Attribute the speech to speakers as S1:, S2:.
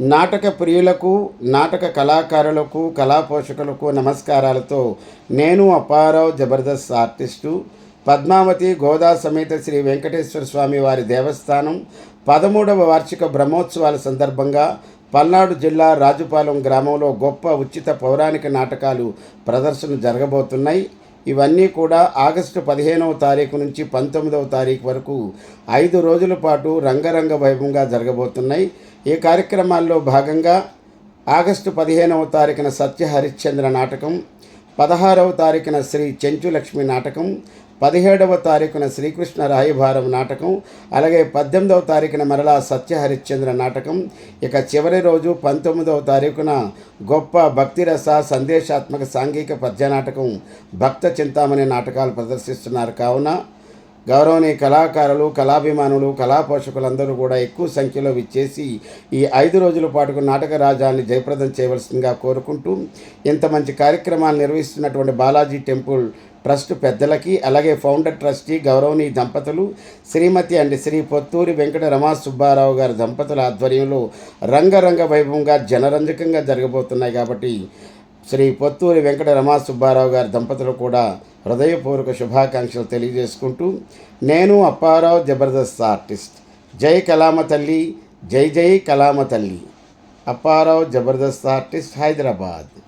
S1: నాటక ప్రియులకు నాటక కళాకారులకు కళా పోషకులకు నమస్కారాలతో నేను అప్పారావు జబర్దస్త్ ఆర్టిస్టు. పద్మావతి గోదా సమేత శ్రీ వెంకటేశ్వర స్వామి వారి దేవస్థానం. పదమూడవ వార్షిక బ్రహ్మోత్సవాల సందర్భంగా పల్నాడు జిల్లా రాజుపాలెం గ్రామంలో గొప్ప ఉచిత పౌరాణిక నాటకాలు ప్రదర్శన జరగబోతున్నాయి. ఇవన్నీ కూడా ఆగస్టు పదిహేనవ తారీఖు నుంచి పంతొమ్మిదవ తారీఖు వరకు ఐదు రోజుల పాటు రంగరంగ వైభవంగా జరగబోతున్నాయి. ఈ కార్యక్రమాల్లో భాగంగా ఆగస్టు పదిహేనవ తారీఖున సత్య హరిశ్చంద్ర నాటకం పదహారవ తారీఖున శ్రీ చెంచులక్ష్మి నాటకం పదిహేడవ తారీఖున శ్రీకృష్ణ రాయభారం నాటకం అలాగే పద్దెనిమిదవ తారీఖున మరలా సత్య హరిశ్చంద్ర నాటకం. ఇక చివరి రోజు పంతొమ్మిదవ తారీఖున గొప్ప భక్తిరస సందేశాత్మక సాంఘిక పద్య నాటకం భక్త చింతామణి నాటకాలు ప్రదర్శిస్తున్నారు. కావున గౌరవనీయ కళాకారులు కళాభిమానులు కళా పోషకులందరూ కూడా ఎక్కువ సంఖ్యలో విచ్చేసి ఈ ఐదు రోజుల పాటుకు నాటక రాజాన్ని జయప్రదం చేయవలసిందిగా కోరుకుంటూ ఇంత మంచి కార్యక్రమాలు నిర్వహిస్తున్నటువంటి బాలాజీ టెంపుల్ ట్రస్ట్ పెద్దలకి అలాగే ఫౌండర్ ట్రస్టీ గౌరవనీయ దంపతులు శ్రీమతి అండ్ శ్రీ పొత్తూరి వెంకట రమా సుబ్బారావు గారి దంపతుల ఆధ్వర్యంలో రంగరంగ వైభవంగా జనరంజకంగా జరగబోతున్నాయి కాబట్టి శ్రీ పొత్తూరి వెంకట రమా సుబ్బారావు గారి దంపతులు కూడా హృదయపూర్వక శుభాకాంక్షలు తెలియజేసుకుంటూ నేను అప్పారావు జబర్దస్త్ ఆర్టిస్ట్. జై కలామ తల్లి జై జై కలామ తల్లి. అప్పారావు జబర్దస్త్ ఆర్టిస్ట్ హైదరాబాద్.